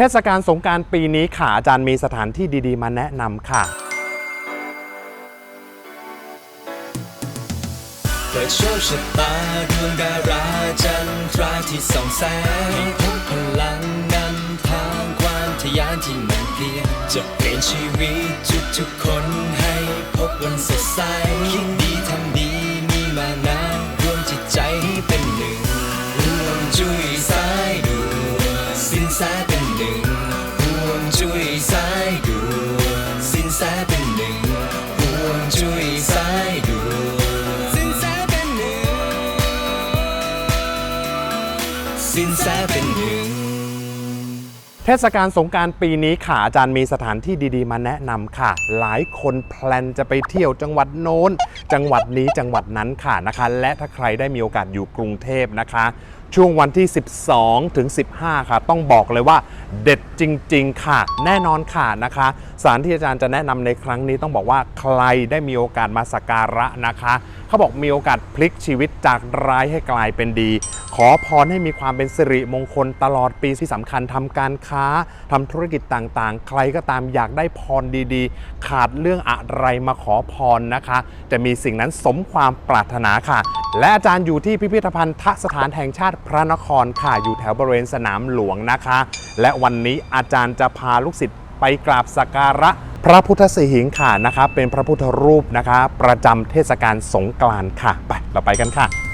เทศกาลสงการปีนี้ค่ะอาจารย์มีสถานที่ดีๆ มาแนะนำค่ะ เปิดโชคชะตาดวงดาราจันทราที่ส่องแสงให้พบพลังนำทางความทะยานที่มันเพียงจะเปลี่ยนชีวิตทุกทุกๆคนให้พบวันสดใส เทศกาลสงการปีนี้ค่ะอาจารย์มีสถานที่ดีๆ มาแนะนำค่ะ หลายคนแพลนจะไปเที่ยวจังหวัดโน้น จังหวัดนี้จังหวัดนั้นค่ะนะคะ และถ้าใครได้มีโอกาสอยู่กรุงเทพนะคะ ช่วงวันที่ 12 ถึง 15 ค่ะ ต้องบอกเลยว่าเด็ดจริง ๆ ค่ะ แน่นอนค่ะนะคะ สถานที่อาจารย์จะแนะนำในครั้งนี้ต้องบอกว่าใครได้มีโอกาสมาสักการะนะคะ เขาบอกมีโอกาสพลิกชีวิตจากร้ายให้กลายเป็นดี ขอพรให้มีความเป็นสิริมงคลตลอดปีที่สำคัญทำการค้าทำธุรกิจต่างๆ ใครก็ตามอยากได้พรดีๆ ขาดเรื่องอะไรมาขอพรนะคะ จะมีสิ่งนั้นสมความปรารถนาค่ะ และอาจารย์อยู่ที่พิพิธภัณฑ์ทสถานแห่งชาติพระนครค่ะอยู่แถวบริเวณสนามหลวงนะคะ และวันนี้อาจารย์จะพาลูกศิษย์ ไปกราบสักการะพระพุทธสีหิงค่ะนะครับเป็นพระพุทธรูปนะคะ ประจำเทศกาลสงกรานต์ค่ะ ไปเราไปกันค่ะ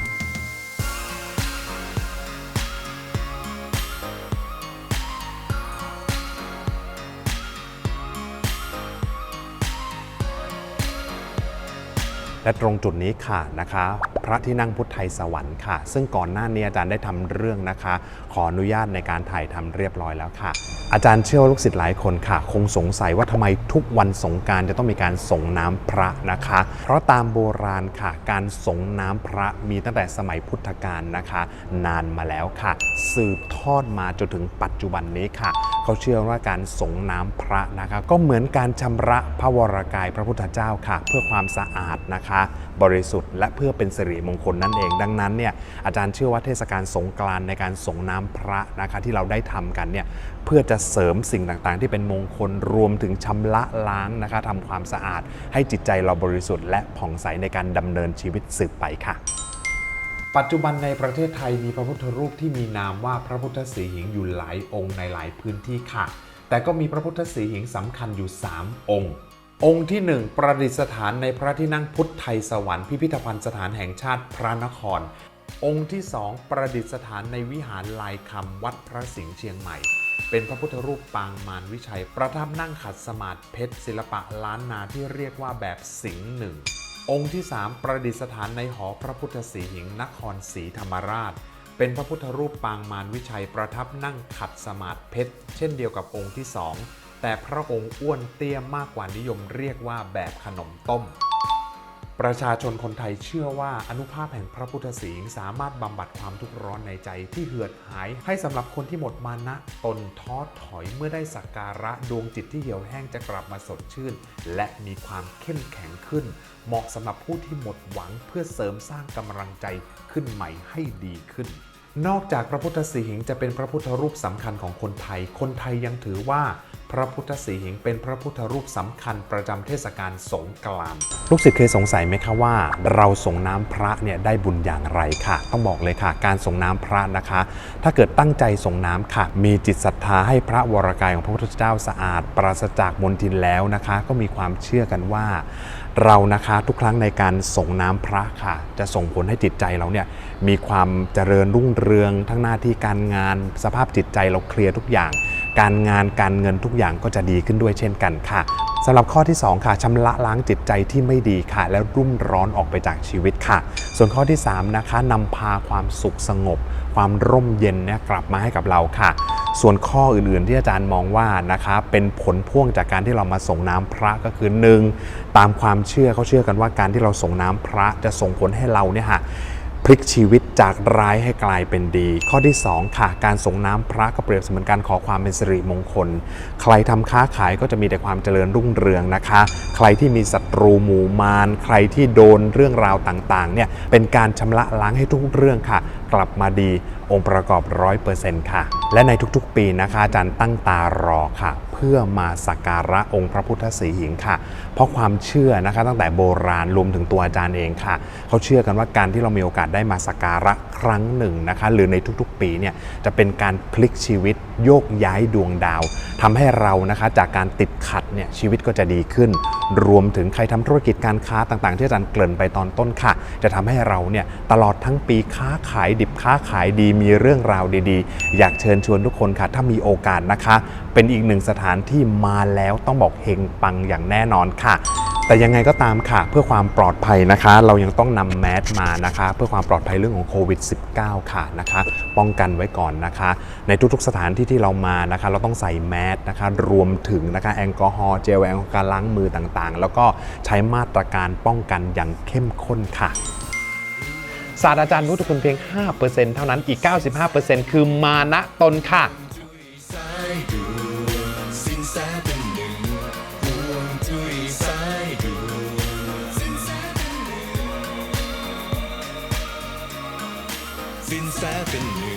และตรงจุดนี้ค่ะนะคะ พระที่นั่งพุทธไทยสวรรค์ค่ะ ซึ่งก่อนหน้านี้อาจารย์ได้ทำเรื่องนะคะ ขออนุญาตในการถ่ายทำเรียบร้อยแล้วค่ะ อาจารย์เชื่อว่าลูกศิษย์หลายคนค่ะ คงสงสัยว่าทำไมทุกวันสงการจะต้องมีการส่งน้ำพระนะคะ เพราะตามโบราณค่ะ การส่งน้ำพระมีตั้งแต่สมัยพุทธกาลนะคะ นานมาแล้วค่ะ สืบทอดมาจนถึงปัจจุบันนี้ค่ะ เขาเชื่อว่าการสงน้ำพระนะคะก็เหมือนการชำระพระวรากายพระพุทธเจ้าค่ะ เพื่อความสะอาดนะคะ บริสุทธิ์และเพื่อเป็นสิริมงคลนั่นเอง ดังนั้นเนี่ยอาจารย์เชื่อว่าเทศกาลสงกรานในการสงน้ำพระนะคะที่เราได้ทำกันเนี่ยเพื่อจะเสริมสิ่งต่างๆ ที่เป็นมงคลรวมถึงชำระล้างนะคะทำความสะอาด ให้จิตใจเราบริสุทธิ์และผ่องใสในการดำเนินชีวิตสืบไปค่ะ ปัจจุบันในประเทศไทยมีพระพุทธรูปที่มีนามว่าพระพุทธสีหิงอยู่หลายองค์ในหลายพื้นที่ค่ะ แต่ก็มีพระพุทธสีหิงสำคัญอยู่ 3 องค์ องค์ที่ 1 ประดิษฐานในพระที่นั่งพุทธไทยสวรรค์พิพิธภัณฑ์สถานแห่งชาติพระนคร องค์ที่ 2 ประดิษฐานในวิหารลายคำวัดพระสิงห์เชียงใหม่ เป็นพระพุทธรูปปางมารวิชัย ประทับนั่งขัดสมาธิเพชรศิลปะล้านนาที่เรียกว่าแบบสิงห์หนึ่ง องค์ที่ 3 ประดิษฐานในหอพระพุทธสีหิงนครศรีธรรมราช เป็นพระพุทธรูปปางมารวิชัยประทับนั่งขัดสมาธิเพชร เช่นเดียวกับองค์ที่ 2 แต่พระองค์อ้วนเตี้ยมากกว่านิยมเรียกว่าแบบขนมต้ม ประชาชนคนไทยเชื่อว่าอนุภาพแห่งพระพุทธศีลสามารถบำบัดความทุกข์ร้อนในใจที่เหือดหาย ให้สำหรับคนที่หมดมานะตนท้อถอยเมื่อได้สักการะดวงจิตที่เหี่ยวแห้งจะกลับมาสดชื่น และมีความเข้มแข็งขึ้น เหมาะสำหรับผู้ที่หมดหวังเพื่อเสริมสร้างกำลังใจขึ้นใหม่ให้ดีขึ้นนอกจากพระพุทธสีหิงค์จะเป็นพระพุทธรูปสำคัญของคนไทย คนไทยยังถือว่า พระพุทธสีหิงเป็นพระพุทธรูปสำคัญประจำเทศกาลสงกรานต์ลูกศิษย์เคยสงสัยไหมคะว่า เราส่งน้ำพระเนี่ยได้บุญอย่างไรค่ะ ต้องบอกเลยค่ะ การส่งน้ำพระนะคะ ถ้าเกิดตั้งใจส่งน้ำค่ะ มีจิตศรัทธาให้พระวรกายของพระพุทธเจ้าสะอาด ปราศจากมลทินแล้วนะคะ ก็มีความเชื่อกันว่า เรานะคะทุกครั้งในการส่งน้ำพระค่ะ จะส่งผลให้จิตใจเราเนี่ยมีความเจริญรุ่งเรืองทั้งหน้าที่การงาน สภาพจิตใจเราเคลียร์ทุกอย่าง การงานการเงินทุกอย่างก็จะดีขึ้นด้วยเช่นกันค่ะสำหรับข้อที่ 2 ค่ะชำระล้างจิตใจที่ไม่ดีค่ะ แล้วรุ่มร้อนออกไปจากชีวิตค่ะ ส่วนข้อที่ 3 นะคะนำพาความสุขสงบ ความร่มเย็นเนี่ยกลับมาให้กับเราค่ะ ส่วนข้ออื่นๆที่อาจารย์มองว่านะคะเป็นผลพ่วงจากการที่เรามาส่งน้ำพระก็คือ 1. ตามความเชื่อเขาเชื่อกันว่าการที่เราส่งน้ำพระจะส่งผลให้เราเนี่ยค่ะ พลิกชีวิตจากร้ายให้กลายเป็นดี ข้อที่ 2 ค่ะ การส่งน้ำพระก็เปรียบเสมือนการขอความเป็นสิริมงคล ใครทำค้าขายก็จะมีแต่ความเจริญรุ่งเรืองนะคะ ใครที่มีศัตรูหมู่มารใครที่โดนเรื่องราวต่างๆเนี่ยเป็นการชำระล้างให้ทุกเรื่องค่ะ กลับมาดีองค์ประกอบ 100%ค่ะ และในทุกๆ ปีนะคะอาจารย์ตั้งตารอค่ะ พื่อมาสักการะองค์พระพุทธสีหิงค์ค่ะ เพราะความเชื่อนะคะตั้งแต่โบราณรวมถึงตัวอาจารย์เองค่ะ เขาเชื่อกันว่าการที่เรามีโอกาสได้มาสักการะครั้งหนึ่งนะคะหรือในทุกๆ ปีเนี่ยจะเป็นการพลิกชีวิตโยกย้ายดวงดาวทำให้เรานะคะจากการติดขัดเนี่ยชีวิตก็จะดีขึ้นรวมถึงใครทำธุรกิจการค้าต่างๆ ที่อาจารย์เกริ่นไปตอนต้นค่ะ จะทำให้เราเนี่ยตลอดทั้งปีค้าขายดิบค้าขายดีมีเรื่องราวดีๆ อยากเชิญชวนทุกคนค่ะ ถ้ามีโอกาสนะคะ เป็นอีกหนึ่งสถานที่มาแล้วต้องบอกเฮงปังอย่างแน่นอนค่ะ แต่ยังไงก็ตามค่ะ เพื่อความปลอดภัยนะคะ เรายังต้องนำแมสมานะคะ เพื่อความปลอดภัยเรื่องของโควิด -19 ค่ะนะคะ ป้องกันไว้ก่อนนะคะ ในทุกๆสถานที่ที่เรามานะคะ เราต้องใส่แมสนะคะ รวมถึงนะคะแอลกอฮอล์เจลแอลกอฮอล์การล้างมือต่างๆ แล้วก็ใช้มาตรการป้องกันอย่างเข้มข้นค่ะศาสตราจารย์พุทธคุณเพียง 5%เท่านั้นอีก 95%คือมานะตนค่ะ ห